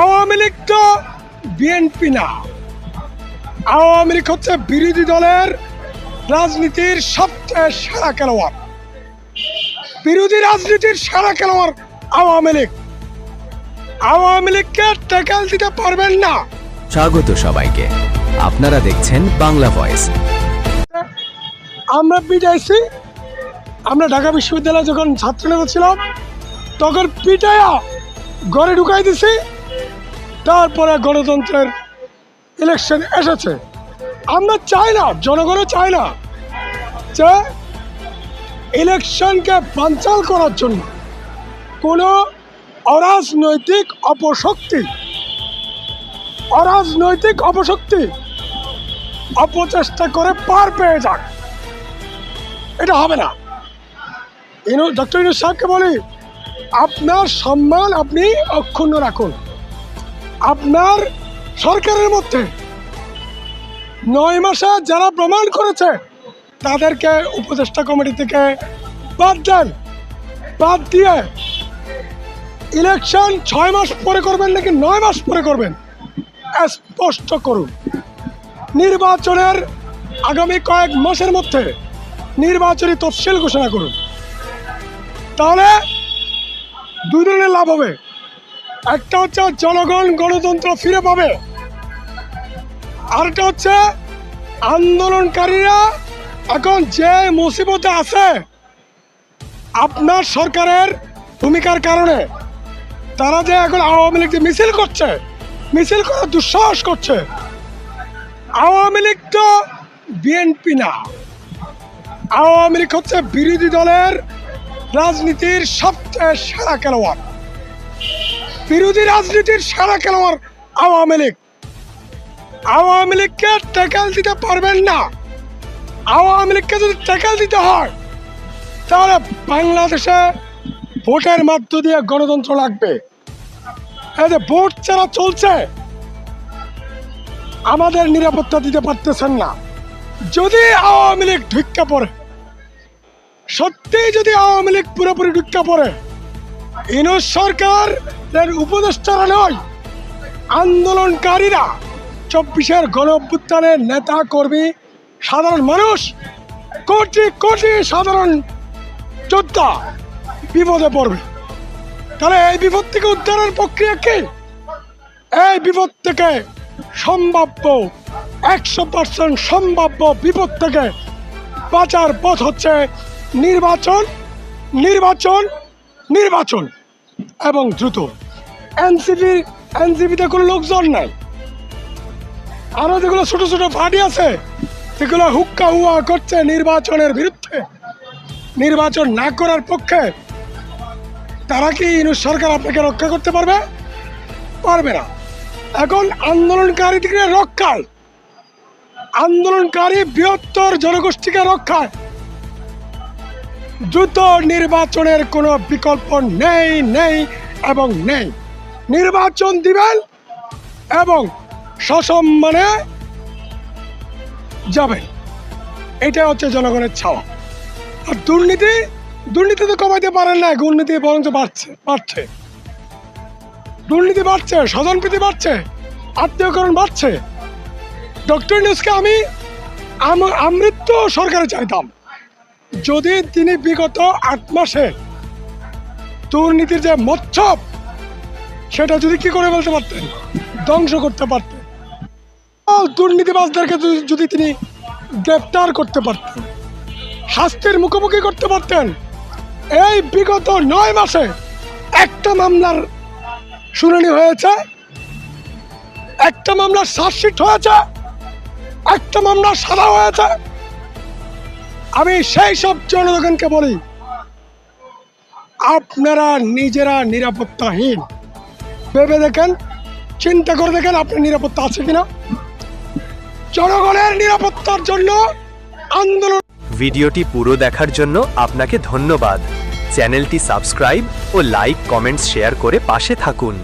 আওয়ামী লীগ তো বিএনপি না। আওয়ামী লীগ হচ্ছে বিরোধী দলের রাজনীতির সবচেয়ে সেরা খেলোয়াড়। বিরোধী রাজনীতির সেরা খেলোয়াড় আওয়ামী লীগ। আওয়ামী লীগকে টেকাল দিতে পারবেন না। স্বাগত সবাইকে। আপনারা দেখছেন বাংলা ভয়েস। আমরা পিটাইছি আমরা ঢাকা বিশ্ববিদ্যালয়ে যখন ছাত্রনেতা ছিলাম তখন পিটাইয়া ঘরে ঢুকাই দিছি। তারপরে গণতন্ত্রের ইলেকশন এসেছে। আমরা চাই না, জনগণও চাই না যে ইলেকশনকে বানচাল করার জন্য কোনো অরাজনৈতিক অপশক্তি অরাজনৈতিক অপশক্তি অপচেষ্টা করে পার পেয়ে যাক। এটা হবে না। ডক্টর ইনু সাহেবকে বলি, আপনার সম্মান আপনি অক্ষুণ্ণ রাখুন। আপনার সরকারের মধ্যে নয় মাসে যারা প্রমাণ করেছে, তাদেরকে উপদেষ্টা কমিটি থেকে বাদ দেন। বাদ দিয়ে ইলেকশন ছয় মাস পরে করবেন নাকি নয় মাস পরে করবেন, স্পষ্ট করুন। নির্বাচনের আগামী কয়েক মাসের মধ্যে নির্বাচনী তফসিল ঘোষণা করুন। তাহলে দুই ধরনের লাভ হবে। একটা হচ্ছে জনগণ গণতন্ত্র ফিরে পাবে। আরেকটা হচ্ছে আন্দোলনকারীরা এখন যে মুসিবতে আছে আপনার সরকারের ভূমিকার কারণে তারা যে এখন আওয়ামী লীগ মিছিল করছে, মিছিল করার দুঃসাহস করছে। আওয়ামী লীগ তো বিএনপি না। আওয়ামী লীগ হচ্ছে বিরোধী দলের রাজনীতির সবচেয়ে সেরা খেলোয়াড়। বিরোধী রাজনীতির সেরা খেলোয়াড় আওয়ামী লীগ। আওয়ামী লীগকে টেকাল দিতে পারবেন না। আওয়ামী লীগকে যদি টেকাল দিতে হয়, তাহলে বাংলাদেশে ভোটের মাধ্য দিয়ে গণতন্ত্র লাগবে। এই যে ভোট ছাড়া চলছে, আমাদের নিরাপত্তা দিতে পারতেছেন না। যদি আওয়ামী লীগ ঢুক্কা পড়ে, সত্যিই যদি আওয়ামী লীগ পুরোপুরি ঢুক্কা পড়ে ইনুস সরকার এর উপদেষ্টারা নয়, আন্দোলনকারীরা। চব্বিশের গণ অভ্যুত্থানের নেতা কর্মী, সাধারণ মানুষ, কোটি কোটি সাধারণ যোদ্ধা বিপদে পড়বে। তাহলে এই বিপদ থেকে উদ্ধারের প্রক্রিয়া কি? এই বিপদ থেকে সম্ভাব্য, একশো পার্সেন্ট সম্ভাব্য বিপদ থেকে বাঁচার পথ হচ্ছে নির্বাচন নির্বাচন নির্বাচন এবং দ্রুত। এনসিপির, এনসিপিতে কোনো লোকজন নাই। আরও যেগুলো ছোট ছোট পার্টি আছে সেগুলো হুক্কা হুয়া করছে নির্বাচনের বিরুদ্ধে, নির্বাচন না করার পক্ষে, তারা কি ইনু সরকার আপনাকে রক্ষা করতে পারবে? পারবে না। এখন আন্দোলনকারীদের রক্ষায়। আন্দোলনকারী বৃহত্তর জনগোষ্ঠীকে রক্ষায়। দ্রুত নির্বাচনের কোনো বিকল্প নেই নেই এবং নেই। নির্বাচন দিবেন এবং সসম্মানে যাবেন। এটা হচ্ছে জনগণের ছাওয়া। আর দুর্নীতি দুর্নীতি তো কমাইতে পারেন না দুর্নীতি বরঞ্চ বাড়ছে বাড়ছে। দুর্নীতি বাড়ছে স্বজনপ্রীতি বাড়ছে, আত্মীয়করণ বাড়ছে। ডক্টর নিউজকে আমি আম- আমৃত্য সরকারে চাইতাম। যদি তিনি বিগত আট মাসে দুর্নীতির যে মচ্ছব সেটা যদি কি করে বলতে পারতেন? ধ্বংস করতে পারতেন। দুর্নীতিবাজদেরকে যদি তিনি গ্রেপ্তার করতে পারতেন, শাস্তির মুখোমুখি করতে পারতেন, এই বিগত নয় মাসে একটা মামলার শুনানি হয়েছে, একটা মামলার চার্জশিট হয়েছে, একটা মামলা সাদা হয়েছে আমি সেই সব জনগণকে বলি, আপনারা নিজেরা নিরাপত্তাহীন। ভেবে দেখেন, চিন্তা করে দেখেন আপনার নিরাপত্তা আছে কিনা। জনগণের নিরাপত্তার জন্য আন্দোলন ভিডিওটি পুরো দেখার জন্য আপনাকে ধন্যবাদ। চ্যানেলটি সাবস্ক্রাইব ও লাইক, কমেন্টস, শেয়ার করে পাশে থাকুন।